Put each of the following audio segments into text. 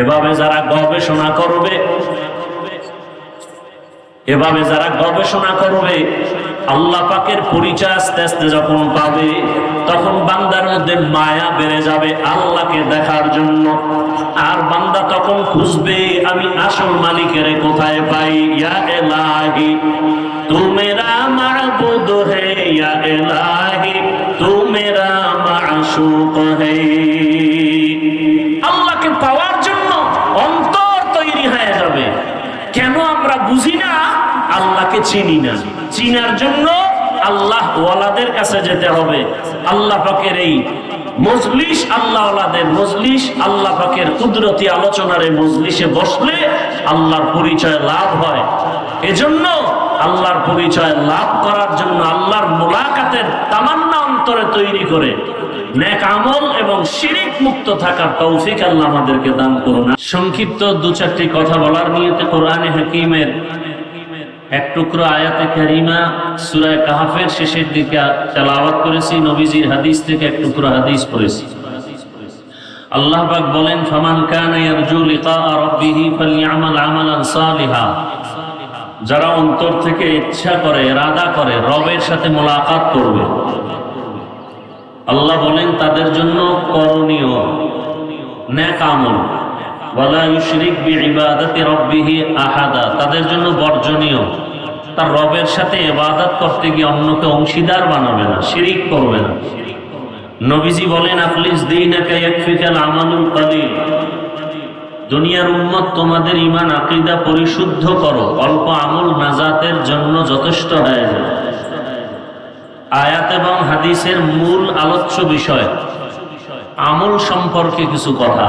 এভাবে যারা গবেষণা করবে, এভাবে যারা গবেষণা করবে, আল্লাহ পাকের পরিচয় আস্তে আস্তে যখন পাবে, তখন বান্দার মধ্যে মায়া বেড়ে যাবে আল্লাহকে দেখার জন্য। আর বান্দা তখন খুঁজবে, আমি আসল মালিকের কোথায় পাই? ইয়া এলাহি তু মেরা মাবুদ হে, ইয়া এলাহি তু মেরা মাশুক হে আল্লাহকে পাওয়ার জন্য অন্তর তৈরি হয়ে যাবে কেন আমরা বুঝি না আল্লাহকে চিনি না। চিনার জন্য আল্লাহ ওয়ালাদের কাছে যেতে হবে। আল্লাহ পাকের এই মজলিস, আল্লাহ ওয়ালাদের মজলিস, আল্লাহ পাকের কুদরতি আলোচনার এই মজলিসে বসলে আল্লাহর পরিচয় লাভ হয়। এজন্য আল্লাহর পরিচয় লাভ করার জন্য আল্লাহর মোলাকাতের তামান্না অন্তরে তৈরি করে নেক আমল এবং শিরিক মুক্ত থাকার তৌফিক আল্লাহ আমাদেরকে দান করুন। সংক্ষিপ্ত দু চারটি কথা বলার নিয়তে কোরআনে হাকিমের এক টুকরো আয়াতে কারিমা সুরায় কাহাফের শেষের দিকে তেলাওয়াত করেছি, নবীজির হাদিস থেকে এক টুকরো হাদিস পড়েছি। আল্লাহ পাক বলেন, ফামান কানা ইয়ারজু লিকা রাব্বিহি ফালইআমাল আমালান সালিহা। যারা অন্তর থেকে ইচ্ছা করে, ইরাদা করে, রবের সাথে মোলাকাত করবে। আল্লাহ বলেন, তাদের জন্য করণীয় ন্যাক আমল। আহাদা, তাদের জন্য বর্জনীয়। তার রবের সাথে ইবাদত করতে গিয়ে অন্যকে অংশীদার বানাবে না, শিরিক করবে না। নবীজি বলেন কালিল। দুনিয়ার উম্মত, তোমাদের ইমান আকীদা পরিশুদ্ধ করো। অল্প আমল নাজাতের জন্য যথেষ্ট হয়ে যায় আয়াত এবং হাদিসের মূল আলোচ্য বিষয়, আমল সম্পর্কে কিছু কথা।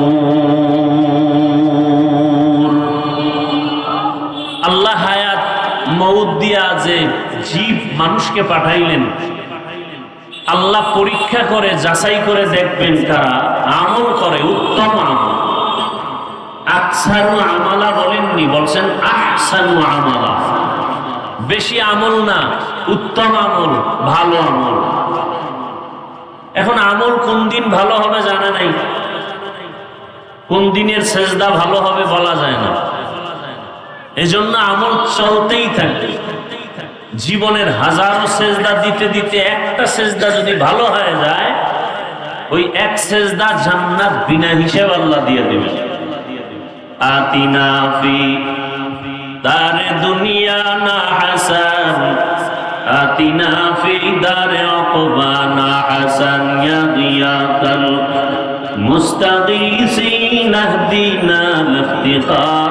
দিয়া যে জীব মানুষকে পাঠাইলেন, আল্লাহ পরীক্ষা করে, যাচাই করে দেখবেন তারা আমল করে, উত্তম আমল। আকসারু আমালা বলেননি, বলছেন আহসানু আমালা। বেশি আমল না, উত্তম আমল, ভালো আমল। এখন আমল কোন দিন ভালো হবে জানা নাই। কোন দিনের সেজদা ভালো হবে বলা যায় না। এজন্য আমল চলতেই থাকে জীবনের হাজারো সেজদা দিতে দিতে একটা সেজদা যদি ভালো হয়ে যায়, ওই এক সেজদা জান্নাত বিনা হিসেব আল্লাহ দিয়ে দেবে আতিনা ফি, দারে দুনিয়া না হাসান। আতিনা ফি, দারে অকবা না হাসান। ইয়া দিয়াকাল মুস্তাগীসিন আহদিনা উলুমে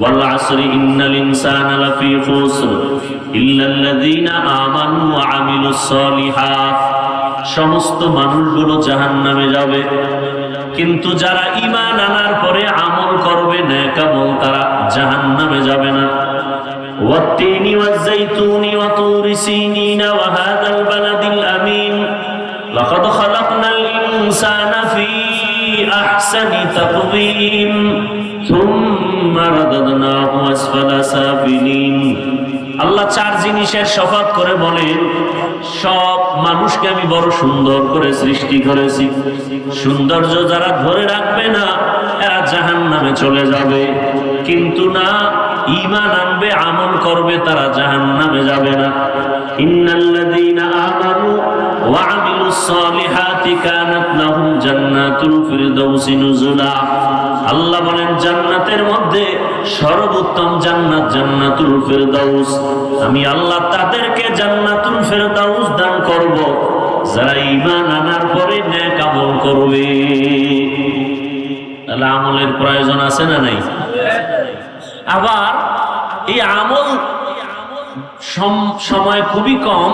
والعصر إن الإنسان لفي خسر إلا الذين آمنوا وعملوا الصالحات সমস্ত মানুষগুলো জাহান নামে যাবে কিন্তু যারা ইমান আনার পরে আমল করবে নেকামল তারা জাহান নামে যাবে না والتين والزيتون وطور سينين وهذا البلد الأمين لقد خلقنا الإنسان في أحسن تقويم ثم رددناه أسفل سافلين আল্লাহ চার জিনিসের করে বলেন, সব মানুষকে আমি বড় সুন্দর করে সৃষ্টি করেছি। সৌন্দর্য যারা ধরে রাখবে না, এরা জাহান নামে চলে যাবে। কিন্তু না ইমান আনবে, আমল করবে, তারা জাহান নামে যাবে না। আল্লাহ বলেন, জান্নাতের মধ্যে সর্বোত্তম জান্নাত জান্নাতুল আমি আল্লাহ তাদেরকে জান্নাতুল দান করব, যারা আনার পরে করবে। তাহলে আমলের প্রয়োজন আছে না নাই? আবার এই আমল সম- সময় খুবই কম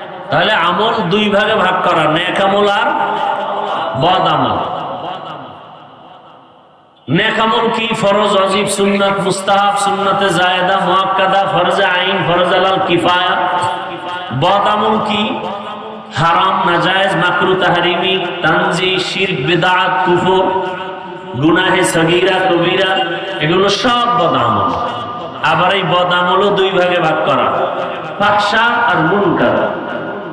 তাহলে আমল দুই ভাগে ভাগ করা, নেক আমল আর বদ আমল। নেক আমল কি? ফরজ, অজিব, সুন্নাত, মুস্তাহাব, সুন্নাতে জায়েদা মুআক্কাদা ফরজে আইন, ফরজ আলাল কিফায়া। বদ আমল কি? হারাম, নাজায়েজ, মাকরু, তাহরিমি, তানজি, শিরক, বিদআত, কুফর, গুনাহে সগীরা, কবিরা, এগুলো সব বদ আমল। আবার এই বদ আমলও দুই ভাগে ভাগ করা। ফাহশা আর মুনকার।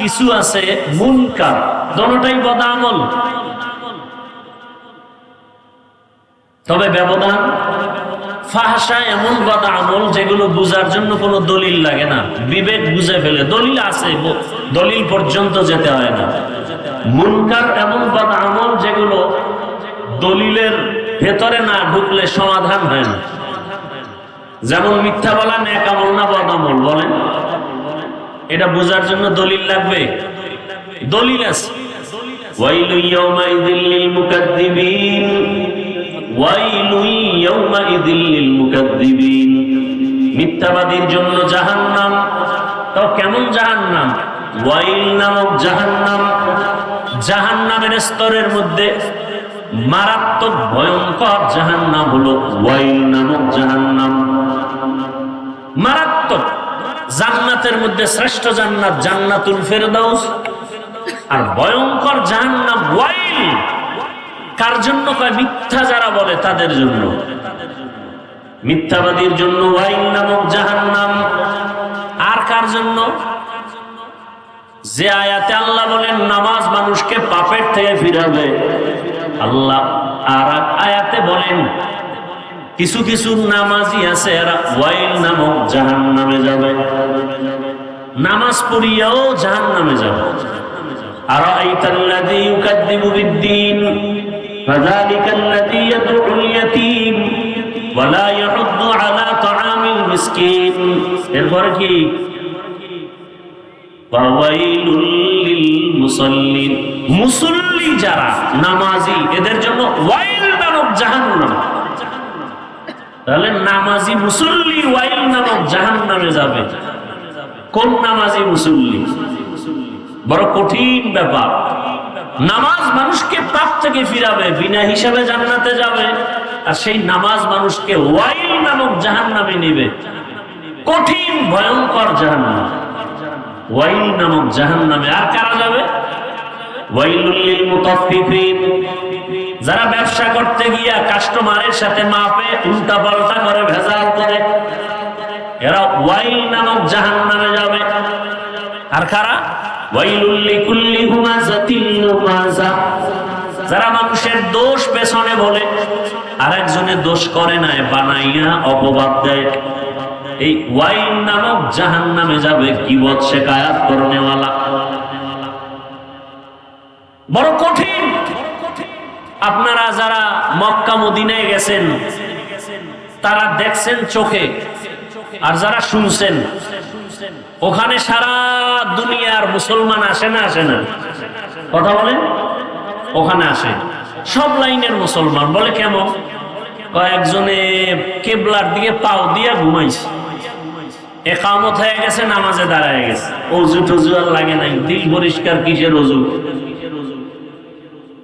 কিছু আছে মুনকার, দোনোটাই বদামল। তবে ব্যবধান ফাহসা এমন বদা আমল যেগুলো বুঝার জন্য কোনো দলিল লাগে না। বিবেক বুঝে ফেলে, দলিল আছে দলিল পর্যন্ত যেতে হয় না। মুনকার এমন বদা আমল যেগুলো দলিলের ভেতরে না ঢুকলে সমাধান হয় না। যেমন মিথ্যা বলা ন্যাক আমল না বদ আমল বলেন। এটা বোঝার জন্য দলিল লাগবে? দলিল আছে। ওয়াইলু ইয়াউমাইযিল লিল মুকাদ্দিবিন। ওয়াইলু ইয়াউমাইযিল লিল মুকাদ্দিবিন। মিথ্যাবাদীর জন্য জাহান্নাম। তাও কেমন জাহান্নাম? ওয়াইল নামক জাহান্নাম। জাহান নামের স্তরের মধ্যে মারাত্মক ভয়ঙ্কর জাহান নাম হলো ওয়াইল নামক জাহান নাম মারাত্মক। জান্নাতের মধ্যে শ্রেষ্ঠ জান্নাত জান্নাতুল ফেরদাউস। আর ভয়ঙ্কর জাহান্নাম ওয়াইল। কার জন্য? কয়, মিথ্যা যারা বলে তাদের জন্য। মিথ্যাবাদীর জন্য ওয়াইল নামক জাহান্নাম। আর কার জন্য? যে আয়াতে আল্লাহ বলেন, নামাজ মানুষকে পাপের থেকে ফিরাবে। আল্লাহ আর আয়াতে বলেন কিছু কিছু নামাজি আছে এরা ওয়াইল নামক জাহান নামে যাবে। নামাজ পড়িয়াও জাহান নামে যাবে। আর আইতাল্লাযী ইউকাযযিবু বিদ্দীন, ফাযালিকাল্লাযী ইয়াতীম ইয়াহুদ্দু আলা তাআমিল মিসকিন। কি? মুসল্লি যারা, নামাজি, এদের জন্য ওয়াইল নামক জাহান্নাম। তাহলে নামাজি মুসল্লি ওয়াইল নামক জাহান নামে যাবে। কোন নামাজি মুসল্লি? বড় কঠিন ব্যাপার। নামাজ মানুষকে পাপ থেকে ফিরাবে, বিনা হিসাবে জান্নাতে যাবে, আর সেই নামাজ মানুষকে ওয়াইল নামক জাহান নামে নিবে। কঠিন, ভয়ঙ্কর জাহান্নাম। ওয়াইল নামক জাহান নামে আর কারা যাবে? ওয়াইলুল লিল মুতাফফিফিন। যারা ব্যবসা করতে গিয়া কাস্টমারের সাথে মাপে উল্টা পাল্টা করে, ভেজাল করে, এরা ওয়াইল নামক জাহান্নামে যাবে। আর লুমাযা যারা মানুষের দোষ পেছনে বলে আরেকজনের দোষ করে নাই বানাইয়া অপবাদ দেয়। এই ওয়াইল নামক জাহান্নামে যাবে কি বদ শেখায়াত করনেওয়ালা বড় কঠিন আপনারা যারা মক্কা মদিনায় গেছেন, তারা দেখছেন চোখে আর যারা শুনছেন, ওখানে সারা দুনিয়ার মুসলমান আসে না আসে না? কথা বলেন? ওখানে আসে। সব লাইনের মুসলমান। বলে কেমন? কয়েকজনে কেবলার দিকে পাও দিয়ে ঘুমাইছে। একামত হয়ে গেছে, নামাজে দাঁড়ায় গেছে। অজু টজু আর লাগে নাই। দিল পরিষ্কার কিসের অজু?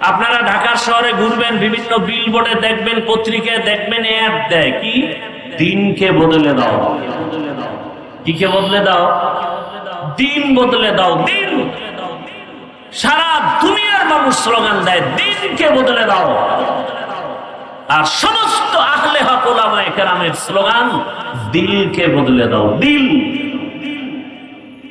আপনারা ঢাকার শহরে ঘুরবেন, বিভিন্ন বিলবোর্ডে দেখবেন, পত্রিকায় দেখবেন অ্যাড দেয়। কি? দিনকে বদলে দাও। কি কে বদলে দাও? দিন বদলে দাও, দিন। সারা দুনিয়ার মানুষ স্লোগান দেয়, দিনকে বদলে দাও। আর সমস্ত আহলে হক ওলামায়ে কেরামের স্লোগান, দিলকে বদলে দাও, দিল।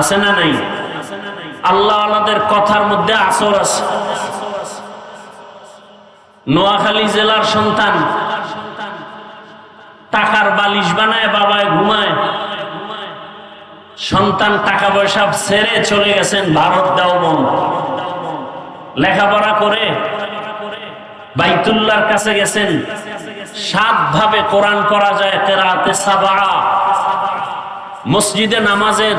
আছে না নাই? আল্লাহ আল্লাহওয়ালাদের কথার মধ্যে আসর আছে। নোয়াখালী জেলার সন্তান টাকার বালিশ বানায়, বাবায় ঘুমায়। সন্তান টাকা পয়সা ছেড়ে চলে গেছেন, ভারত দেওবন লেখাপড়া করে বাইতুল্লাহর কাছে গেছেন। সাত ভাবে কোরআন করা যায় তেরাতে সাবাড়া মসজিদে নামাজের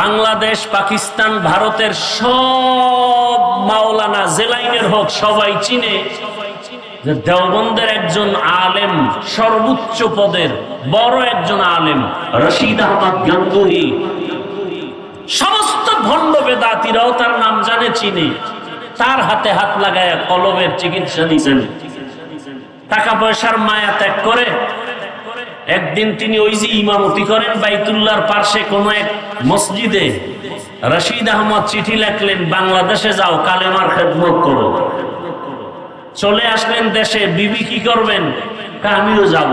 বাংলাদেশ, পাকিস্তান, ভারতের সব মাওলানা জেলাইনের হোক, সবাই চিনে যে দেওবন্দের একজন আলেম সর্বোচ্চ পদের, বড় একজন আলেম রশিদ আহমদ গাঙ্গুহি। সমস্ত ভণ্ড বেদাতিরাও তার নাম জানে, চিনে। তার হাতে হাত লাগায় কলমের চিকিৎসা দিয়েছেন টাকা পয়সার মায়া ত্যাগ করে একদিন তিনি ওই যে ইমামতি করেন, বাইতুল্লাহর পার্শ্বে কোন এক মসজিদে রশিদ আহমদ চিঠি লেখলেন, বাংলাদেশে যাও, কালেমার খেদমত করো। চলে আসলেন দেশে, বিবি কি করবেন? আমিও যাব।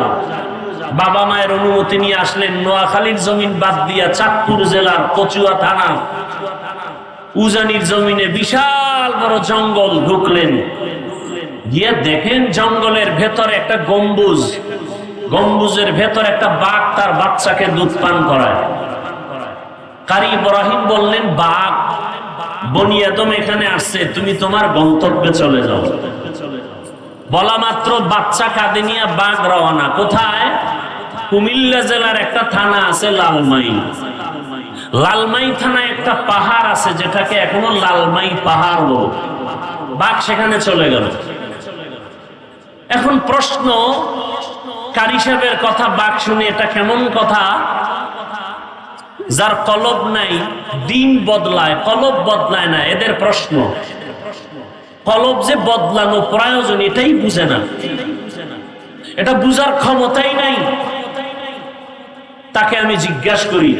বাবা মায়ের অনুমতি নিয়ে আসলেন, নোয়াখালীর জমিন বাদ দিয়া চাঁদপুর জেলার কচুয়া থানা। উজানির জমিনে বিশাল বড় জঙ্গল ঢুকলেন। গিয়ে দেখেন জঙ্গলের ভেতরে একটা গম্বুজ। গম্বুজের ভেতর একটা বাঘ তার বাচ্চাকে দুধ পান করায়। কারি ইব্রাহিম বললেন, বাঘ বনিয়াদম এখানে আসছে, তুমি তোমার গন্তব্যে চলে যাও। বলা মাত্র, বাচ্চা কাঁদে নিয়ে বাঘ রওনা। কোথায়? কুমিল্লা জেলার একটা থানা আছে লালমাই। লালমাই থানায় একটা পাহাড় আছে, যেটাকে এখনও লালমাই পাহাড় বল। বাঘ সেখানে চলে গেল। এখন প্রশ্ন কারি সাহেবের কথা বাঘ শুনে এটা কেমন কথা? যার কলব নাই, দিন বদলায়, কলব বদলায় না, এদের প্রশ্ন। কলব যে বদলানো প্রয়োজন, এটাই বুঝে না। এটা বুঝার ক্ষমতাই নাই। তাকে আমি জিজ্ঞাসা করি,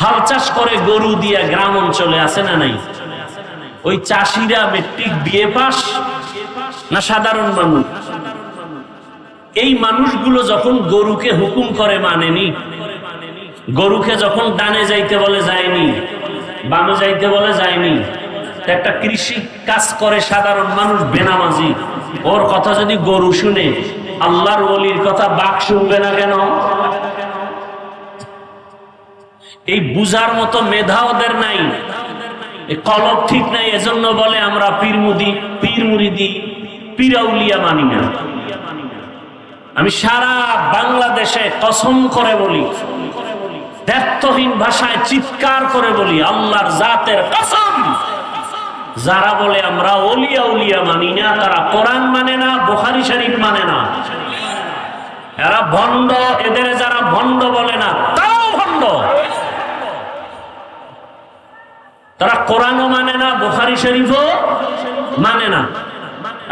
হাল চাষ করে গরু দিয়া গ্রাম অঞ্চলে আছে না নাই? ওই চাষিরা মেট্রিক বিয়ে পাস না সাধারণ মানুষ? এই মানুষগুলো যখন গরুকে হুকুম করে মানেনি, গরুকে যখন ডানে যাইতে বলে যায়নি বামে যাইতে বলে যায়নি একটা কৃষি কাজ করে সাধারণ মানুষ বেনামাজি। ওর কথা যদি গরু শুনে, আল্লাহর ওলির কথা বাঘ শুনবে না কেন? এই বুঝার মতো মেধা ওদের নাই। কলব ঠিক নাই, এজন্য বলে আমরা পীরমুদি পীরমুরিদি, পীরাউলিয়া মানি না। আমি সারা বাংলাদেশে কসম করে বলি, ব্যর্থহীন ভাষায় চিৎকার করে বলি, আল্লাহর জাতের কসম। যারা বলে আমরা অলিয়া উলিয়া মানি না, তারা কোরআন মানে না, বোখারি শরীফ মানে না। এরা ভণ্ড, এদের যারা ভণ্ড বলে না, তারাও ভণ্ড। তারা কোরআনও মানে না, বোখারি শরীফও মানে না।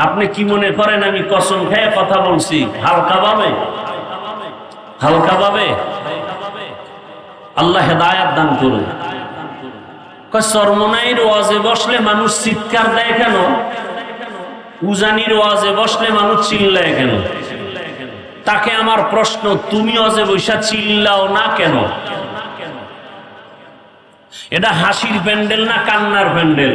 আপনি কি মনে করেন আমি কসম খেয়ে কথা বলছি? হালকা ভাবে? হালকা ভাবে? আল্লাহ হেদায়াত দান করুন। সরমনাইর ওয়াজে বসলে মানুষ চিৎকার দেয় কেন? উজানির ওয়াজে বসলে মানুষ চিল্লায় কেন? তাকে আমার প্রশ্ন, তুমি অজে বৈশা চিল্লাও না কেন? এটা হাসির প্যান্ডেল না কান্নার প্যান্ডেল?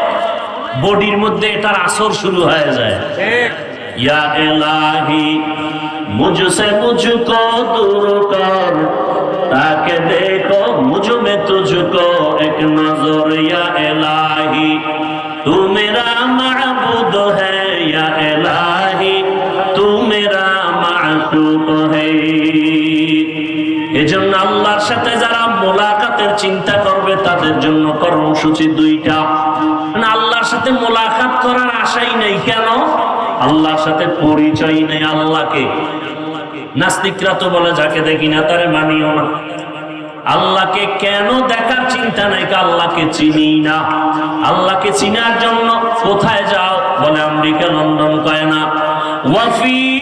বডির মধ্যে তার আসর শুরু হয়ে যায়। তাকে দেখো এক নজর। এলাহি মাহবুদ এলাহি এজন্য আল্লাহর সাথে যারা মোলাকাতের চিন্তা করবে তাদের জন্য কর্মসূচি দুইটা। সাথে মোলাকাত করার আশাই নেই। কেন? আল্লাহর সাথে পরিচয় নেই আল্লাহকে। নাস্তিকরা তো বলে, যাকে দেখি না, তারে মানিও না। আল্লাহকে কেন দেখার চিন্তা নাই? আল্লাহকে চিনি না। আল্লাহকে চিনার জন্য কোথায় যাও? বলে, আমেরিকা, লন্ডন কয় না। ওয়াফি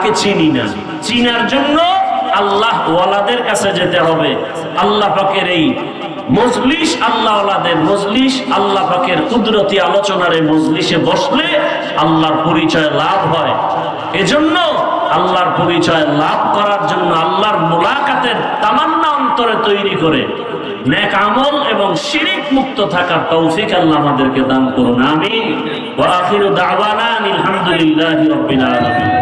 চিনি না। চিনার জন্য আল্লাহ ওয়ালাদের কাছে যেতে হবে। আল্লাহ পাকের এই মজলিস, আল্লাহ ওয়ালাদের মজলিস, আল্লাহ পাকের কুদরতি আলোচনার এই মজলিসে বসলে আল্লাহর পরিচয় লাভ হয়। এজন্য আল্লাহর পরিচয় লাভ করার জন্য আল্লাহর মোলাকাতের তামান্না অন্তরে তৈরি করে নেক আমল এবং শিরিক মুক্ত থাকার তৌফিক আল্লাহ আমাদেরকে দান করুন আমি ওয়া আখিরু দাওয়ানা আলহামদুলিল্লাহি রাব্বিল আলামিন।